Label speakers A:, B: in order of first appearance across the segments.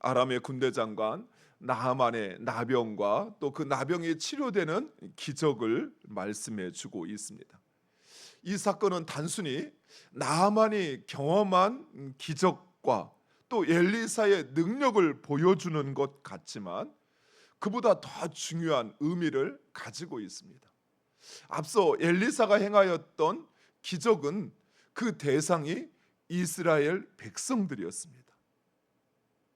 A: 아람의 군대 장관 나하만의 나병과 또 그 나병이 치료되는 기적을 말씀해 주고 있습니다. 이 사건은 단순히 나하만이 경험한 기적과 또 엘리사의 능력을 보여주는 것 같지만 그보다 더 중요한 의미를 가지고 있습니다. 앞서 엘리사가 행하였던 기적은 그 대상이 이스라엘 백성들이었습니다.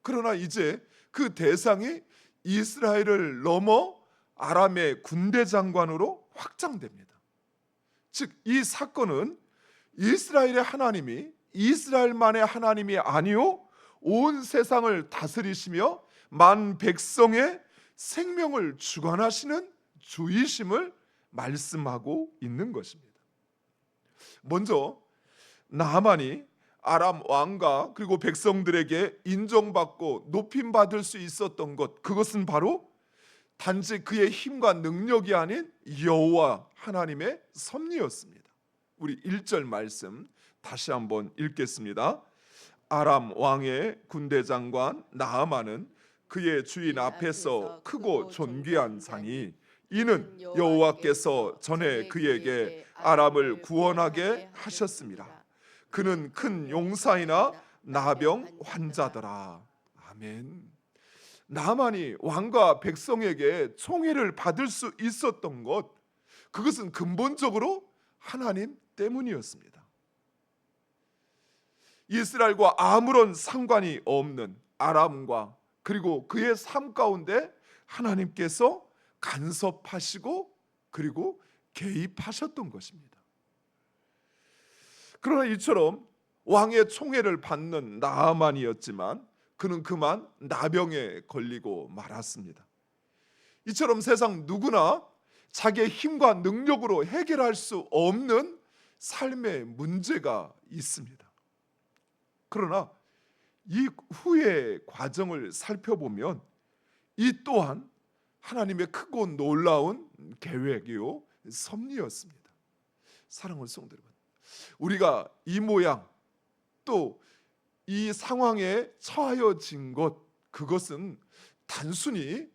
A: 그러나 이제 그 대상이 이스라엘을 넘어 아람의 군대 장관으로 확장됩니다. 즉 이 사건은 이스라엘의 하나님이 이스라엘만의 하나님이 아니요 온 세상을 다스리시며 만 백성의 생명을 주관하시는 주이심을 말씀하고 있는 것입니다. 먼저 나만이 아람 왕과 그리고 백성들에게 인정받고 높임 받을 수 있었던 것 그것은 바로 단지 그의 힘과 능력이 아닌 여호와 하나님의 섭리였습니다. 우리 1절 말씀 다시 한번 읽겠습니다. 아람 왕의 군대 장관 나아만은 그의 주인 앞에서 크고 존귀한 상이 이는 여호와께서 전에 그에게 아람을 구원하게 하셨습니다. 그는 큰 용사이나 나병 환자더라. 아멘. 나만이 왕과 백성에게 총애를 받을 수 있었던 것 그것은 근본적으로 하나님 때문이었습니다. 이스라엘과 아무런 상관이 없는 아람과 그리고 그의 삶 가운데 하나님께서 간섭하시고 그리고 개입하셨던 것입니다. 그러나 이처럼 왕의 총애를 받는 나아만이었지만 그는 그만 나병에 걸리고 말았습니다. 이처럼 세상 누구나 자기의 힘과 능력으로 해결할 수 없는 삶의 문제가 있습니다. 그러나 이 후의 과정을 살펴보면 이 또한 하나님의 크고 놀라운 계획이요 섭리였습니다. 사랑하는 성도 여러분, 우리가 이 모양 또 이 상황에 처하여진 것 그것은 단순히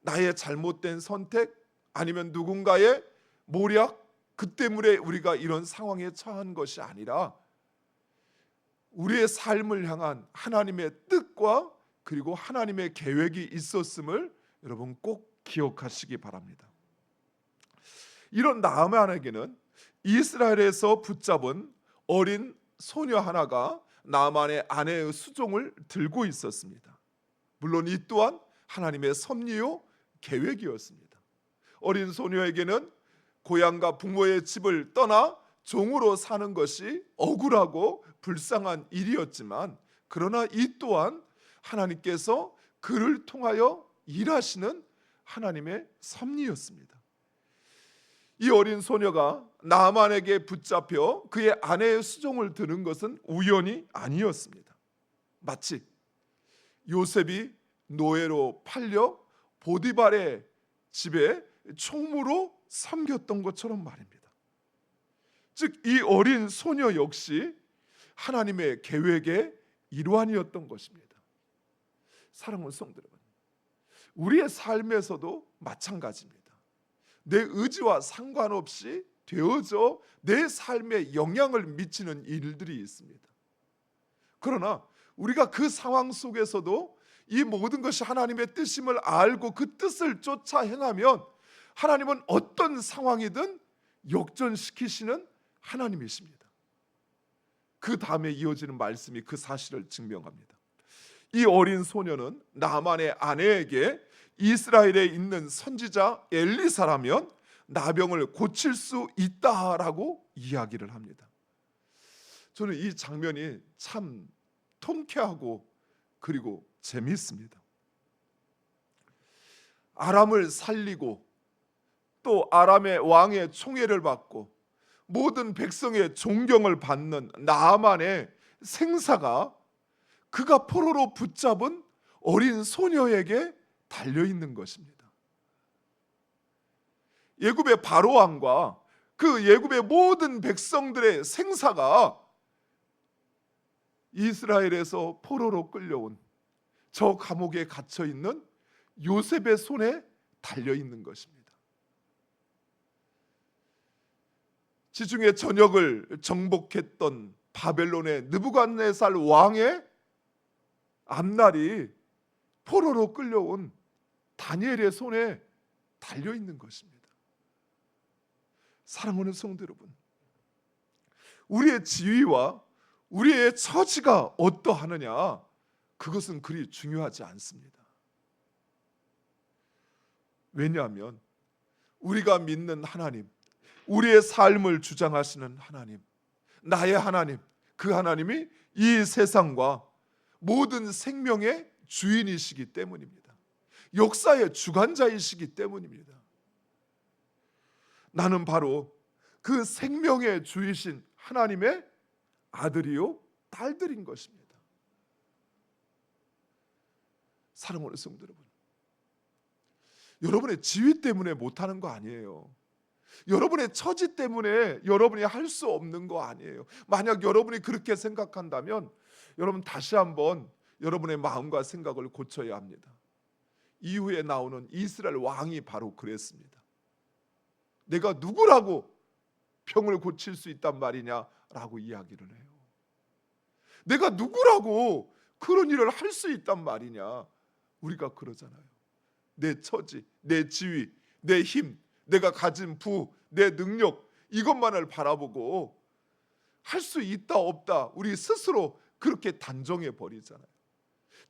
A: 나의 잘못된 선택 아니면 누군가의 모략 그 때문에 우리가 이런 상황에 처한 것이 아니라 우리의 삶을 향한 하나님의 뜻과 그리고 하나님의 계획이 있었음을 여러분 꼭 기억하시기 바랍니다. 이런 나아만에게는 이스라엘에서 붙잡은 어린 소녀 하나가 나만의 아내의 수종을 들고 있었습니다. 물론 이 또한 하나님의 섭리요 계획이었습니다. 어린 소녀에게는 고향과 부모의 집을 떠나 종으로 사는 것이 억울하고 불쌍한 일이었지만 그러나 이 또한 하나님께서 그를 통하여 일하시는 하나님의 섭리였습니다. 이 어린 소녀가 나만에게 붙잡혀 그의 아내의 수종을 드는 것은 우연이 아니었습니다. 마치 요셉이 노예로 팔려 보디발의 집에 총무로 섬겼던 것처럼 말입니다. 즉 이 어린 소녀 역시 하나님의 계획의 일환이었던 것입니다. 사랑하는 성도 여러분, 우리의 삶에서도 마찬가지입니다. 내 의지와 상관없이 되어져 내 삶에 영향을 미치는 일들이 있습니다. 그러나 우리가 그 상황 속에서도 이 모든 것이 하나님의 뜻임을 알고 그 뜻을 쫓아 행하면 하나님은 어떤 상황이든 역전시키시는 하나님이십니다. 그 다음에 이어지는 말씀이 그 사실을 증명합니다. 이 어린 소녀는 나만의 아내에게 이스라엘에 있는 선지자 엘리사라면 나병을 고칠 수 있다라고 이야기를 합니다. 저는 이 장면이 참 통쾌하고 그리고 재미있습니다. 아람을 살리고 또 아람의 왕의 총애를 받고 모든 백성의 존경을 받는 나만의 생사가 그가 포로로 붙잡은 어린 소녀에게 달려 있는 것입니다. 예굽의 바로 왕과 그 예굽의 모든 백성들의 생사가 이스라엘에서 포로로 끌려온 저 감옥에 갇혀 있는 요셉의 손에 달려 있는 것입니다. 지중해 전역을 정복했던 바벨론의 느부갓네살 왕의 앞날이 포로로 끌려온 다니엘의 손에 달려 있는 것입니다. 사랑하는 성도 여러분, 우리의 지위와 우리의 처지가 어떠하느냐 그것은 그리 중요하지 않습니다. 왜냐하면 우리가 믿는 하나님, 우리의 삶을 주장하시는 하나님, 나의 하나님, 그 하나님이 이 세상과 모든 생명의 주인이시기 때문입니다. 역사의 주관자이시기 때문입니다. 나는 바로 그 생명의 주이신 하나님의 아들이요 딸들인 것입니다. 사랑하는 성도 여러분, 여러분의 지위 때문에 못하는 거 아니에요. 여러분의 처지 때문에 여러분이 할 수 없는 거 아니에요. 만약 여러분이 그렇게 생각한다면 여러분 다시 한번 여러분의 마음과 생각을 고쳐야 합니다. 이후에 나오는 이스라엘 왕이 바로 그랬습니다. 내가 누구라고 평을 고칠 수 있단 말이냐라고 이야기를 해요. 내가 누구라고 그런 일을 할 수 있단 말이냐? 우리가 그러잖아요. 내 처지, 내 지위, 내 힘, 내가 가진 부, 내 능력 이것만을 바라보고 할 수 있다 없다 우리 스스로 그렇게 단정해 버리잖아요.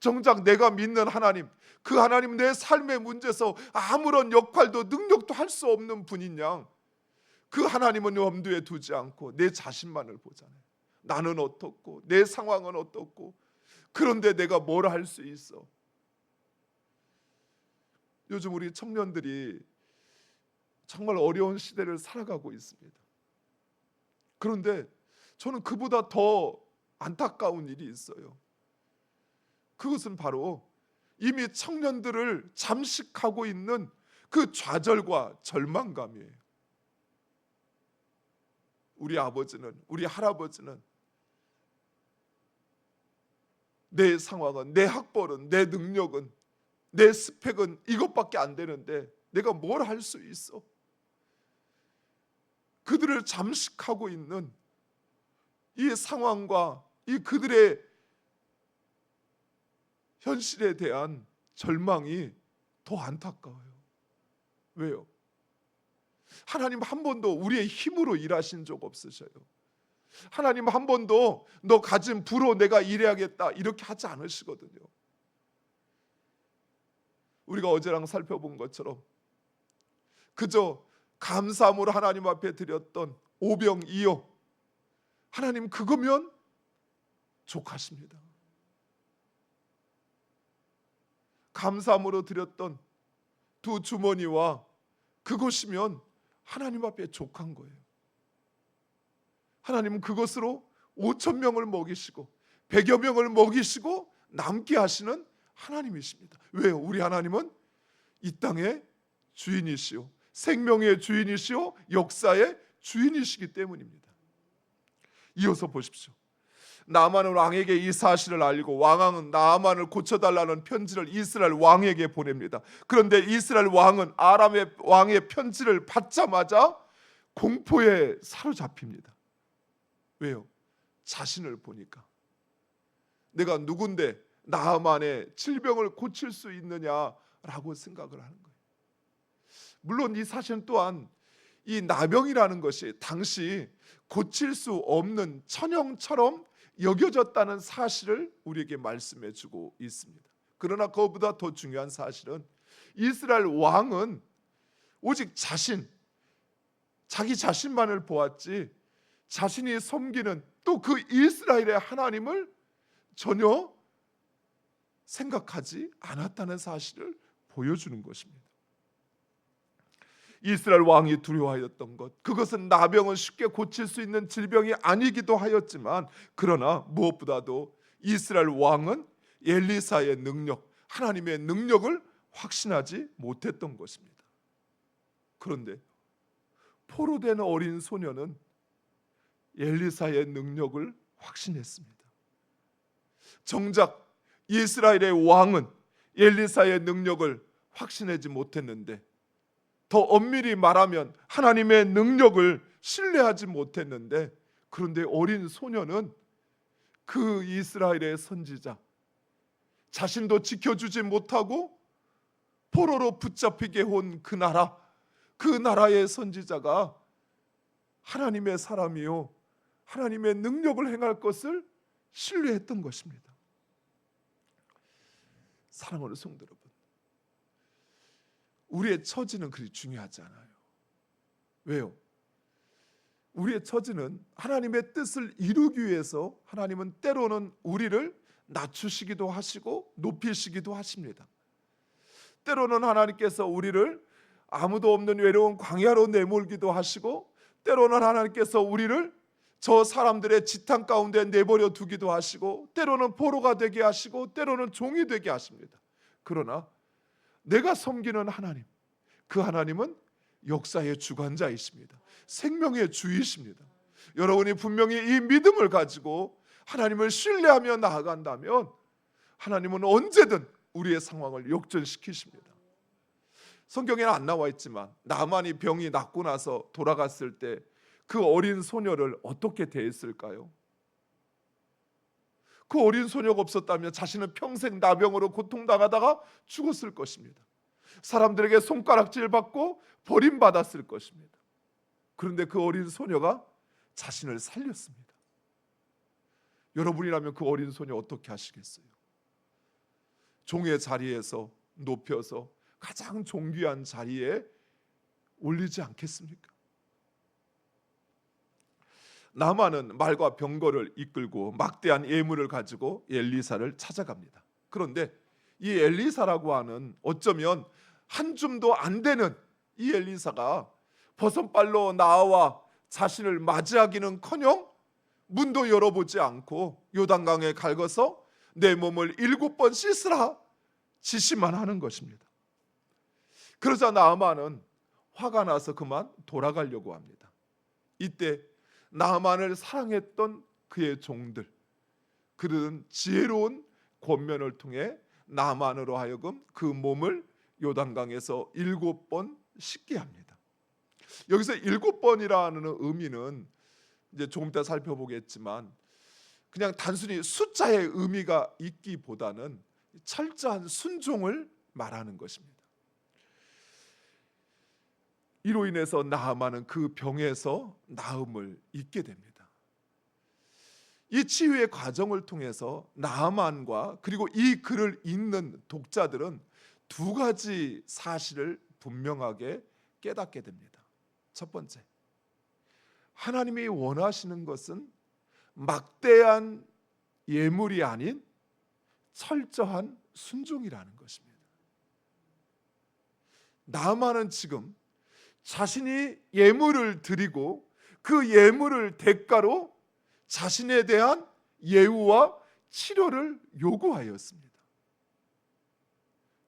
A: 정작 내가 믿는 하나님, 그 하나님 내 삶의 문제에서 아무런 역할도 능력도 할 수 없는 양, 그 하나님은 염두에 두지 않고 내 자신만을 보잖아요. 나는 어떻고 내 상황은 어떻고 그런데 내가 뭘 할 수 있어? 요즘 우리 청년들이 정말 어려운 시대를 살아가고 있습니다. 그런데 저는 그보다 더 안타까운 일이 있어요. 그것은 바로 이미 청년들을 잠식하고 있는 그 좌절과 절망감이에요. 우리 아버지는, 우리 할아버지는 내 상황은, 내 학벌은, 내 능력은, 내 스펙은 이것밖에 안 되는데 내가 뭘 할 수 있어? 그들을 잠식하고 있는 이 상황과 이 그들의 현실에 대한 절망이 더 안타까워요. 왜요? 하나님 한 번도 우리의 힘으로 일하신 적 없으셔요. 하나님 한 번도 너 가진 부로 내가 일해야겠다 이렇게 하지 않으시거든요. 우리가 어제랑 살펴본 것처럼 그저 감사함으로 하나님 앞에 드렸던 오병이어 하나님 그거면 족하십니다. 감사함으로 드렸던 두 주머니와 그것이면 하나님 앞에 족한 거예요. 하나님은 그것으로 5천 명을 먹이시고 100여 명을 먹이시고 남게 하시는 하나님이십니다. 왜요? 우리 하나님은 이 땅의 주인이시요 생명의 주인이시요 역사의 주인이시기 때문입니다. 이어서 보십시오. 나만은 왕에게 이 사실을 알고 왕은 나만을 고쳐달라는 편지를 이스라엘 왕에게 보냅니다. 그런데 이스라엘 왕은 아람의 왕의 편지를 받자마자 공포에 사로잡힙니다. 왜요? 자신을 보니까 내가 누군데 나만의 질병을 고칠 수 있느냐라고 생각을 하는 거예요. 물론 이 사실 또한 이 나병이라는 것이 당시 고칠 수 없는 천형처럼 여겨졌다는 사실을 우리에게 말씀해 주고 있습니다. 그러나 그보다 더 중요한 사실은 이스라엘 왕은 오직 자신 자기 자신만을 보았지 자신이 섬기는 또 그 이스라엘의 하나님을 전혀 생각하지 않았다는 사실을 보여주는 것입니다. 이스라엘 왕이 두려워하였던 것 그것은 나병은 쉽게 고칠 수 있는 질병이 아니기도 하였지만 그러나 무엇보다도 이스라엘 왕은 엘리사의 능력 하나님의 능력을 확신하지 못했던 것입니다. 그런데 포로 된 어린 소녀는 엘리사의 능력을 확신했습니다. 정작 이스라엘의 왕은 엘리사의 능력을 확신하지 못했는데 더 엄밀히 말하면 하나님의 능력을 신뢰하지 못했는데 그런데 어린 소녀는 그 이스라엘의 선지자 자신도 지켜주지 못하고 포로로 붙잡히게 온 그 나라 그 나라의 선지자가 하나님의 사람이요 하나님의 능력을 행할 것을 신뢰했던 것입니다. 사랑하는 성도 여러분, 우리의 처지는 그리 중요하지 않아요. 왜요? 우리의 처지는 하나님의 뜻을 이루기 위해서 하나님은 때로는 우리를 낮추시기도 하시고 높이시기도 하십니다. 때로는 하나님께서 우리를 아무도 없는 외로운 광야로 내몰기도 하시고 때로는 하나님께서 우리를 저 사람들의 지탄 가운데 내버려 두기도 하시고 때로는 포로가 되게 하시고 때로는 종이 되게 하십니다. 그러나 내가 섬기는 하나님 그 하나님은 역사의 주관자이십니다. 생명의 주이십니다. 여러분이 분명히 이 믿음을 가지고 하나님을 신뢰하며 나아간다면 하나님은 언제든 우리의 상황을 역전시키십니다. 성경에는 안 나와 있지만 나만이 병이 낫고 나서 돌아갔을 때 그 어린 소녀를 어떻게 대했을까요? 그 어린 소녀가 없었다면 자신은 평생 나병으로 고통당하다가 죽었을 것입니다. 사람들에게 손가락질 받고 버림받았을 것입니다. 그런데 그 어린 소녀가 자신을 살렸습니다. 여러분이라면 그 어린 소녀 어떻게 하시겠어요? 종의 자리에서 높여서 가장 존귀한 자리에 올리지 않겠습니까? 나만은 말과 병거를 이끌고 막대한 예물을 가지고 엘리사를 찾아갑니다. 그런데 이 엘리사라고 하는 어쩌면 한 줌도 안 되는 이 엘리사가 버선발로 나와 자신을 맞이하기는커녕 문도 열어보지 않고 요단강에 갈궈서 내 몸을 일곱 번 씻으라 지시만 하는 것입니다. 그러자 나아만은 화가 나서 그만 돌아가려고 합니다. 이때 나만을 사랑했던 그의 종들 그들은 지혜로운 권면을 통해 나만으로 하여금 그 몸을 요단강에서 일곱 번 씻게 합니다. 여기서 일곱 번이라는 의미는 이제 조금 이따 살펴보겠지만 그냥 단순히 숫자의 의미가 있기보다는 철저한 순종을 말하는 것입니다. 이로 인해서 나아만은 그 병에서 나음을 잊게 됩니다. 이 치유의 과정을 통해서 나아만과 그리고 이 글을 읽는 독자들은 두 가지 사실을 분명하게 깨닫게 됩니다. 첫 번째, 하나님이 원하시는 것은 막대한 예물이 아닌 철저한 순종이라는 것입니다. 나만은 지금 자신이 예물을 드리고 그 예물을 대가로 자신에 대한 예우와 치료를 요구하였습니다.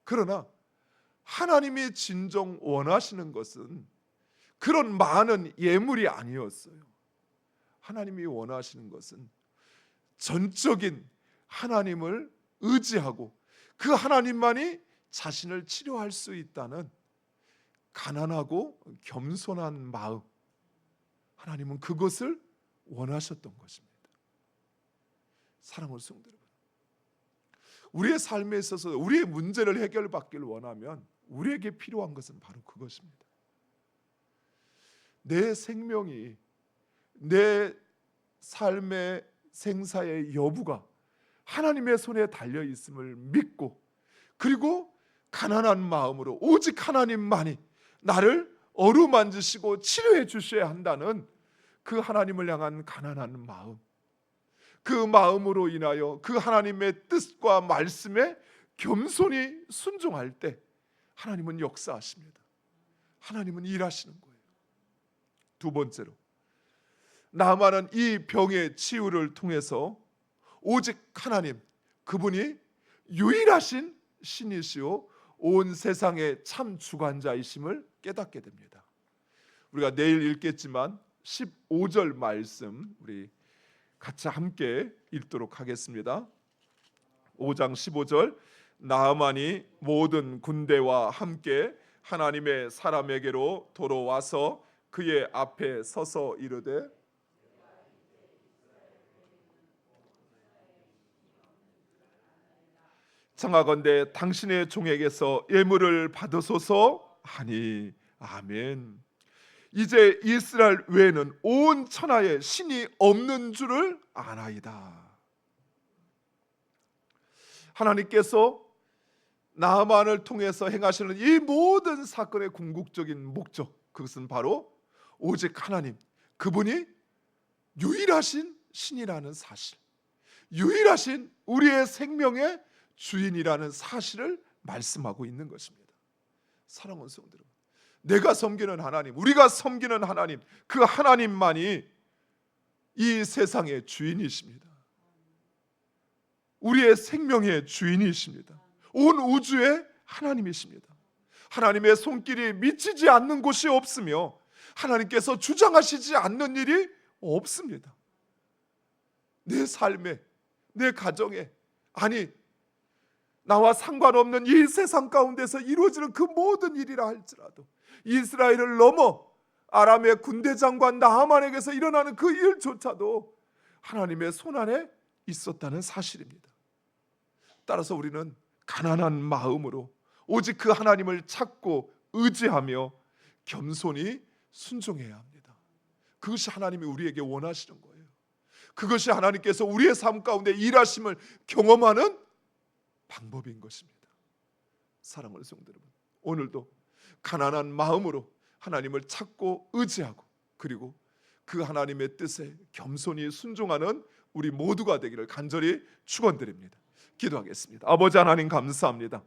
A: 그러나 하나님이 진정 원하시는 것은 그런 많은 예물이 아니었어요. 하나님이 원하시는 것은 전적인 하나님을 의지하고 그 하나님만이 자신을 치료할 수 있다는 가난하고 겸손한 마음 하나님은 그것을 원하셨던 것입니다. 사랑하는 성도 여러분. 우리의 삶에 있어서 우리의 문제를 해결받길 원하면 우리에게 필요한 것은 바로 그것입니다. 내 생명이 내 삶의 생사의 여부가 하나님의 손에 달려 있음을 믿고 그리고 가난한 마음으로 오직 하나님만이 나를 어루만지시고 치료해 주셔야 한다는 그 하나님을 향한 가난한 마음. 그 마음으로 인하여 그 하나님의 뜻과 말씀에 겸손히 순종할 때 하나님은 역사하십니다. 하나님은 일하시는 거예요. 두 번째로 나만은 이 병의 치유를 통해서 오직 하나님 그분이 유일하신 신이시오 온 세상의 참 주관자이심을 깨닫게 됩니다. 우리가 내일 읽겠지만 15절 말씀 우리 같이 함께 읽도록 하겠습니다. 5장 15절 나아만이 모든 군대와 함께 하나님의 사람에게로 돌아와서 그의 앞에 서서 이르되 청하건대 당신의 종에게서 예물을 받으소서 하니 아멘. 이제 이스라엘 외에는 온 천하에 신이 없는 줄을 아나이다. 하나님께서 나만을 통해서 행하시는 이 모든 사건의 궁극적인 목적 그것은 바로 오직 하나님 그분이 유일하신 신이라는 사실 유일하신 우리의 생명의 주인이라는 사실을 말씀하고 있는 것입니다. 사랑하는 여러분, 내가 섬기는 하나님, 우리가 섬기는 하나님, 그 하나님만이 이 세상의 주인이십니다. 우리의 생명의 주인이십니다. 온 우주의 하나님이십니다. 하나님의 손길이 미치지 않는 곳이 없으며 하나님께서 주장하시지 않는 일이 없습니다. 내 삶에, 내 가정에, 아니 나와 상관없는 이 세상 가운데서 이루어지는 그 모든 일이라 할지라도 이스라엘을 넘어 아람의 군대 장관 나하만에게서 일어나는 그 일조차도 하나님의 손 안에 있었다는 사실입니다. 따라서 우리는 가난한 마음으로 오직 그 하나님을 찾고 의지하며 겸손히 순종해야 합니다. 그것이 하나님이 우리에게 원하시는 거예요. 그것이 하나님께서 우리의 삶 가운데 일하심을 경험하는 방법인 것입니다. 사랑하는 성도 여러분, 오늘도 가난한 마음으로 하나님을 찾고 의지하고 그리고 그 하나님의 뜻에 겸손히 순종하는 우리 모두가 되기를 간절히 축원드립니다. 기도하겠습니다. 아버지 하나님 감사합니다.